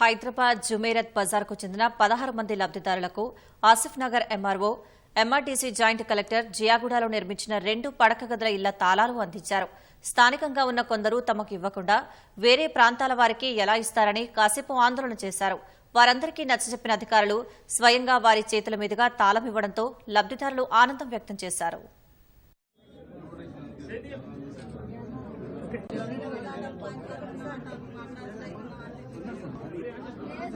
హైదరాబాద్ జుమేరత్ బజార్కు చెందిన పదహారు మంది లబ్దిదారులకు Asif Nagar MRO MRTC joint collector జియాగూడలో నిర్మించిన రెండు పడక గదుల ఇళ్ళ తాళాలు అందించారు. స్థానికంగా ఉన్న కొందరు తమకు ఇవ్వకుండా వేరే ప్రాంతాల వారికి ఎలా ఇస్తారని కాసేపు ఆందోళన చేశారు. వారందరికీ నచ్చజెప్పిన అధికారులు స్వయంగా వారి చేతుల మీదుగా తాళం ఇవ్వడంతో లబ్దిదారులు ఆనందం వ్యక్తం చేశారు.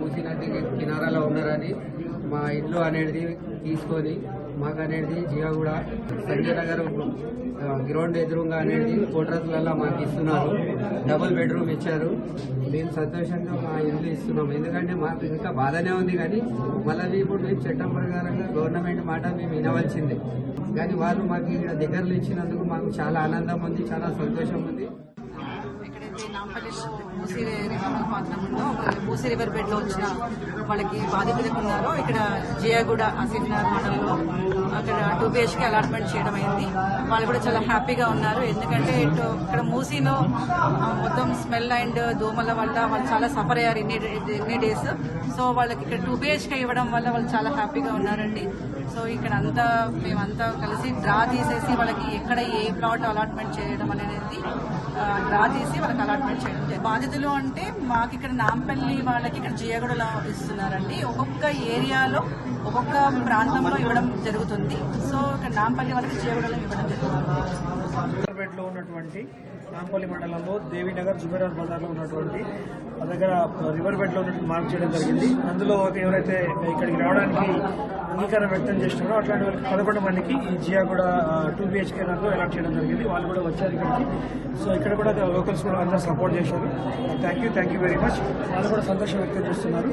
మూసి నది కినారాలో ఉన్నారని మా ఇల్లు అనేది తీసుకొని మాకు అనేది జియాగూడ సంజయ్ నగర్ గ్రౌండ్ ఎదురుగా అనేది కోట్రస్లలో మాకు ఇస్తున్నారు. డబుల్ బెడ్రూమ్ ఇచ్చారు. మేము సంతోషంగా మా ఇల్లు ఇస్తున్నాం. ఎందుకంటే మాకు ఇంకా బాధనే ఉంది కానీ మళ్ళీ ఇప్పుడు మేము చట్టం ప్రకారంగా గవర్నమెంట్ మాట మేము వినవలసిందే. కానీ వాళ్ళు మాకు ఇక్కడ దగ్గరలో ఇచ్చినందుకు మాకు చాలా ఆనందం ఉంది చాలా సంతోషం ఉంది. ఎక్కడైతే నాంపల్లి మూసీ రివర్ పాత్రం ఉందో మూసీ రివర్ బెడ్లో వచ్చిన వాళ్ళకి బాధితులకు ఉన్నారో ఇక్కడ జియాగూడ ఆసిఫ్నగర్ మండలంలో అక్కడ టూ బిహెచ్కి అలాట్మెంట్ చేయడం అయింది. వాళ్ళు కూడా చాలా హ్యాపీగా ఉన్నారు. ఎందుకంటే ఇటు ఇక్కడ మూసీలో మొత్తం స్మెల్ అండ్ దోమల వల్ల వాళ్ళు చాలా సఫర్ అయ్యారు ఇన్ని ఇన్ని డేస్. సో వాళ్ళకి ఇక్కడ టూ బిహెచ్కే ఇవ్వడం వల్ల వాళ్ళు చాలా హ్యాపీగా ఉన్నారండి. సో ఇక్కడ అంతా మేమంతా కలిసి డ్రా తీసేసి వాళ్ళకి ఎక్కడ ఏ ప్లాట్ అలాట్మెంట్ చేయడం అనేది డ్రా చేసి వాళ్ళకి అలాట్మెంట్ చేయడం బాధితులు అంటే మాకు ఇక్కడ నాంపల్లి వాళ్ళకి ఇక్కడ జియగడలో ఇస్తున్నారండి. ఒక్కొక్క ఏరియాలో ఒక్కొక్క ప్రాంతంలో ఇవ్వడం జరుగుతుంది. సో ఇక్కడ నాంపల్లి వాళ్ళకి జియగడలో ఇవ్వడం జరుగుతుంది. పేటలో ఉన్నటువంటి నాంపల్లి మండలంలో దేవీనగర్ జుబేరాజ్ బజార్లో ఉన్నటువంటి మా దగ్గర రివర్ బెడ్లో ఉన్నటువంటి మార్క్ చేయడం జరిగింది. అందులో ఎవరైతే ఇక్కడికి రావడానికి అంగీకారం వ్యక్తం చేస్తున్నారో అట్లాంటి వాళ్ళకి పదకొండు మందికి ఈ జియా కూడా టూ బిహెచ్కే దాంట్లో అలాట్ చేయడం జరిగింది. వాళ్ళు కూడా వచ్చారు ఇక్కడికి. సో ఇక్కడ కూడా లోకల్స్ కూడా అందరూ సపోర్ట్ చేశారు. Thank you thank you very much. వాళ్ళు కూడా సంతోషం వ్యక్తం చేస్తున్నారు.